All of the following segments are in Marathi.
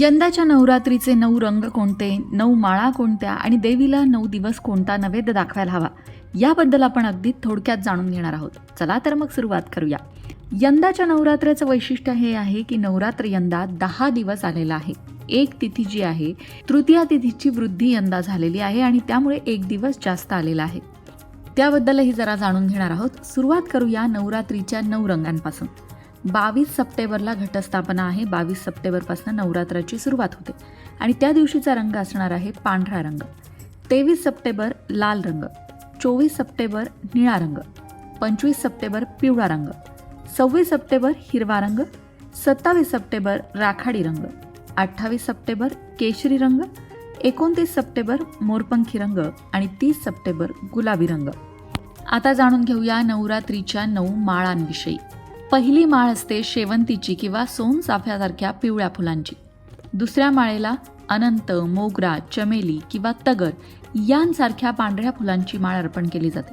यंदाच्या नवरात्रीचे नऊ रंग कोणते नऊ माळा कोणत्या आणि देवीला नऊ दिवस कोणता नैवेद्य दाखवायला हवा याबद्दल आपण अगदी थोडक्यात जाणून घेणार आहोत. चला तर मग सुरुवात करूया. यंदाच्या नवरात्राचं वैशिष्ट्य हे आहे की नवरात्र यंदा दहा दिवस आलेला आहे. एक तिथी जी आहे तृतीया तिथीची वृद्धी यंदा झालेली आहे आणि त्यामुळे एक दिवस जास्त आलेला आहे. त्याबद्दलही जरा जाणून घेणार आहोत. सुरुवात करूया नवरात्रीच्या नऊ रंगांपासून. बावीस सप्टेंबरला घटस्थापना आहे. बावीस सप्टेंबरपासून नवरात्राची सुरुवात होते. आणि त्या दिवशीचा रंग असणार आहे पांढरा रंग. तेवीस सप्टेंबर लाल रंग. चोवीस सप्टेंबर निळा रंग. पंचवीस सप्टेंबर पिवळा रंग. सव्वीस सप्टेंबर हिरवा रंग. सत्तावीस सप्टेंबर राखाडी रंग. अठ्ठावीस सप्टेंबर केशरी रंग. एकोणतीस सप्टेंबर मोरपंखी रंग आणि तीस सप्टेंबर गुलाबी रंग. आता जाणून घेऊया नवरात्रीच्या नऊ माळांविषयी. पहिली माळ असते शेवंतीची किंवा सोनचाफ्यासारख्या पिवळ्या फुलांची. दुसऱ्या माळेला अनंत मोगरा चमेली किंवा तगर यांसारख्या पांढऱ्या फुलांची माळ अर्पण केली जाते.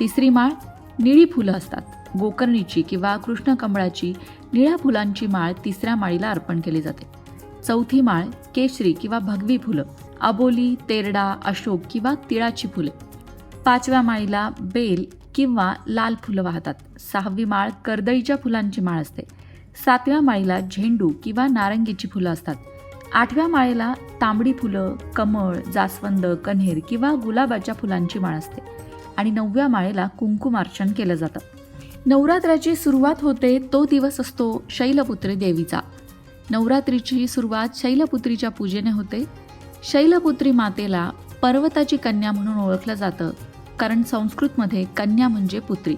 तिसरी माळ निळी फुलं असतात. गोकर्णीची किंवा कृष्णकमळाची निळ्या फुलांची माळ तिसऱ्या माळीला अर्पण केली जाते. चौथी माळ केशरी किंवा भगवी फुलं अबोली तेरडा अशोक किंवा तिळाची फुले. पाचव्या माळीला बेल किंवा लाल फुलं वाहतात. सहावी माळ कर्दळीच्या फुलांची माळ असते. सातव्या माळीला झेंडू किंवा नारंगीची फुलं असतात. आठव्या माळेला तांबडी फुलं कमळ जास्वंद कन्हेर किंवा गुलाबाच्या फुलांची माळ असते. आणि नवव्या माळेला कुंकुमार्चन केलं जातं. नवरात्राची सुरुवात होते तो दिवस असतो शैलपुत्री देवीचा. नवरात्रीची सुरुवात शैलपुत्रीच्या पूजेने होते. शैलपुत्री मातेला पर्वताची कन्या म्हणून ओळखलं जातं. कारण संस्कृतमध्ये कन्या म्हणजे पुत्री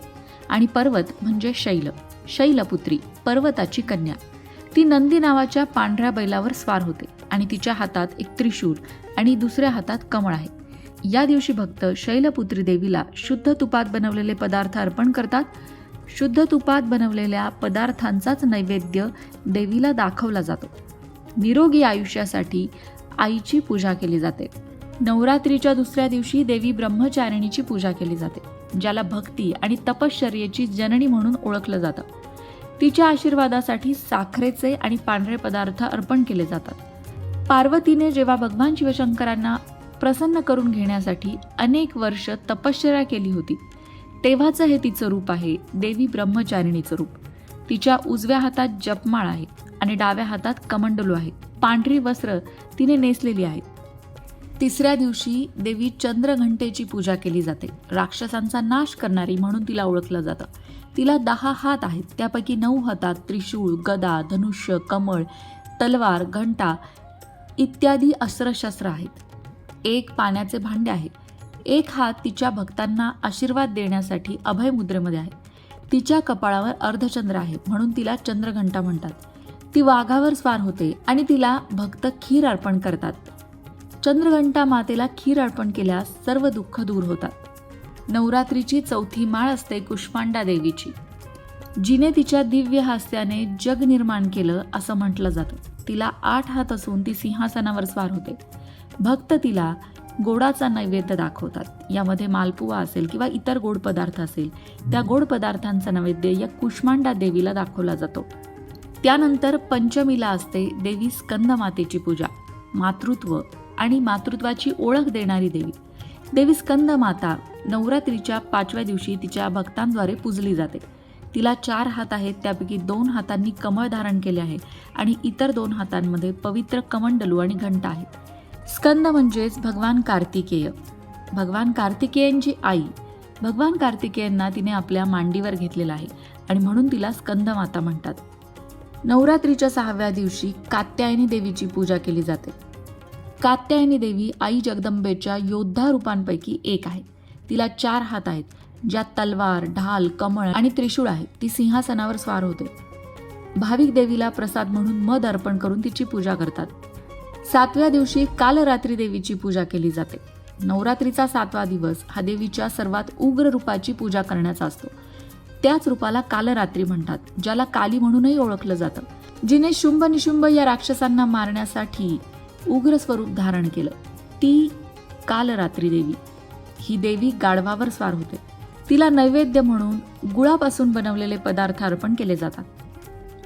आणि पर्वत म्हणजे शैल. शैलपुत्री पर्वताची कन्या. ती नंदी नावाच्या पांढऱ्या बैलावर स्वार होते आणि तिच्या हातात एक त्रिशूल आणि दुसऱ्या हातात कमळ आहे. या दिवशी भक्त शैलपुत्री देवीला शुद्ध तुपात बनवलेले पदार्थ अर्पण करतात. शुद्ध तुपात बनवलेल्या पदार्थांचाच नैवेद्य देवीला दाखवला जातो. निरोगी आयुष्यासाठी आईची पूजा केली जाते. नवरात्रीच्या दुसऱ्या दिवशी देवी ब्रह्मचारिणीची पूजा केली जाते ज्याला भक्ती आणि तपश्चर्येची जननी म्हणून ओळखलं जातं. तिच्या आशीर्वादासाठी साखरेचे आणि पांढरे पदार्थ अर्पण केले जातात. पार्वतीने जेव्हा भगवान शिवशंकरांना प्रसन्न करून घेण्यासाठी अनेक वर्ष तपश्चर्या केली होती तेव्हाचं हे तिचं रूप आहे देवी ब्रह्मचारिणीचं रूप. तिच्या उजव्या हातात जपमाळ आहे आणि डाव्या हातात कमंडलू आहे. पांढरी वस्त्र तिने नेसलेली आहेत. तिसऱ्या दिवशी देवी चंद्रघंटेची पूजा केली जाते. राक्षसांचा नाश करणारी म्हणून तिला ओळखलं जातं. तिला दहा हात आहेत. त्यापैकी नऊ हातात त्रिशूळ गदा धनुष्य कमळ तलवार घंटा इत्यादी अस्त्रशस्त्र आहेत. एक पाण्याचे भांडे आहे. एक हात तिच्या भक्तांना आशीर्वाद देण्यासाठी अभय मुद्रेमध्ये आहे. तिच्या कपाळावर अर्धचंद्र आहे म्हणून तिला चंद्रघंटा म्हणतात. ती वाघावर स्वार होते आणि तिला भक्त खीर अर्पण करतात. चंद्रघंटा मातेला खीर अर्पण केल्यास सर्व दुःख दूर होतात. नवरात्रीची चौथी माळ असते कुष्मांडा देवीची. जिने तिच्या दिव्य हास्याने जग निर्माण केलं असं म्हटलं जातं. तिला आठ हात असून ती सिंहासनावर स्वार होते. भक्त तिला गोडाचा नैवेद्य दाखवतात. यामध्ये मालपुवा असेल किंवा इतर गोड पदार्थ असेल त्या गोड पदार्थांचा नैवेद्य या कुष्मांडा देवीला दाखवला जातो. त्यानंतर पंचमीला असते देवी स्कंदमातेची पूजा. मातृत्व आणि मातृत्वाची ओळख देणारी देवी. देवी स्कंद माता नवरात्रीच्या पाचव्या दिवशी तिच्या भक्तांद्वारे पूजली जाते. तिला चार हात आहेत त्यापैकी दोन हातांनी कमळ धारण केले आहे आणि इतर दोन हातांमध्ये पवित्र कमंडलू आणि घंटा आहेत स्कंद म्हणजेच भगवान कार्तिकेय. भगवान कार्तिकेयांची आई. भगवान कार्तिकेयांना तिने आपल्या मांडीवर घेतलेला आहे आणि म्हणून तिला स्कंद माता म्हणतात. नवरात्रीच्या सहाव्या दिवशी कात्यायनी देवीची पूजा केली जाते. कात्यायनी देवी आई जगदंबेच्या योद्धा रूपांपैकी एक आहे. तिला चार हात आहेत ज्यात तलवार ढाल कमळ आणि त्रिशूळ आहे. ती सिंहासनावर स्वार होते. भाविक देवीला प्रसाद म्हणून मध अर्पण करून तिची पूजा करतात. सातव्या दिवशी कालरात्री देवीची पूजा केली जाते. नवरात्रीचा सातवा दिवस हा देवीच्या सर्वात उग्र रूपाची पूजा करण्याचा असतो. त्याच रूपाला कालरात्री म्हणतात ज्याला काली म्हणूनही ओळखलं जातं. जिने शुंभ निशुंभ या राक्षसांना मारण्यासाठी उग्र स्वरूप धारण केलं. ती कालरात्री देवी. ही देवी गाढवावर स्वार होते. तिला नैवेद्य म्हणून गुळापासून बनवलेले पदार्थ अर्पण केले जातात.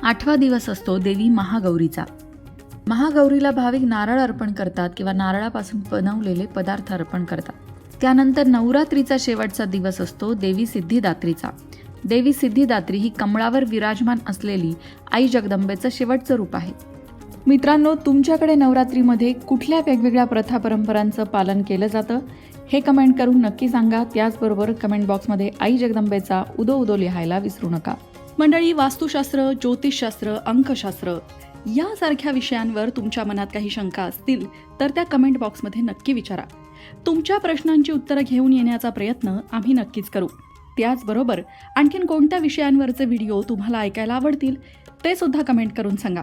आठवा दिवस असतो देवी महागौरीचा. महागौरीला भाविक नारळ अर्पण करतात किंवा नारळापासून बनवलेले पदार्थ अर्पण करतात. त्यानंतर नवरात्रीचा शेवटचा दिवस असतो देवी सिद्धिदात्रीचा. देवी सिद्धिदात्री ही कमळावर विराजमान असलेली आई जगदंबेचं शेवटचं रूप आहे. मित्रांनो तुमच्याकडे नवरात्रीमध्ये कुठल्या वेगवेगळ्या प्रथा परंपरांचं पालन केलं जातं? हे कमेंट करून नक्की सांगा. त्याचबरोबर कमेंट बॉक्समध्ये आई जगदंबेचा उदो उदो लिहायला विसरू नका. मंडळी वास्तुशास्त्र ज्योतिषशास्त्र अंकशास्त्र यासारख्या विषयांवर तुमच्या मनात काही शंका असतील तर त्या कमेंट बॉक्समध्ये नक्की विचारा. तुमच्या प्रश्नांची उत्तरं घेऊन येण्याचा प्रयत्न आम्ही नक्कीच करू. त्याचबरोबर आणखीन कोणत्या विषयांवरचे व्हिडिओ तुम्हाला ऐकायला आवडतील ते सुद्धा कमेंट करून सांगा.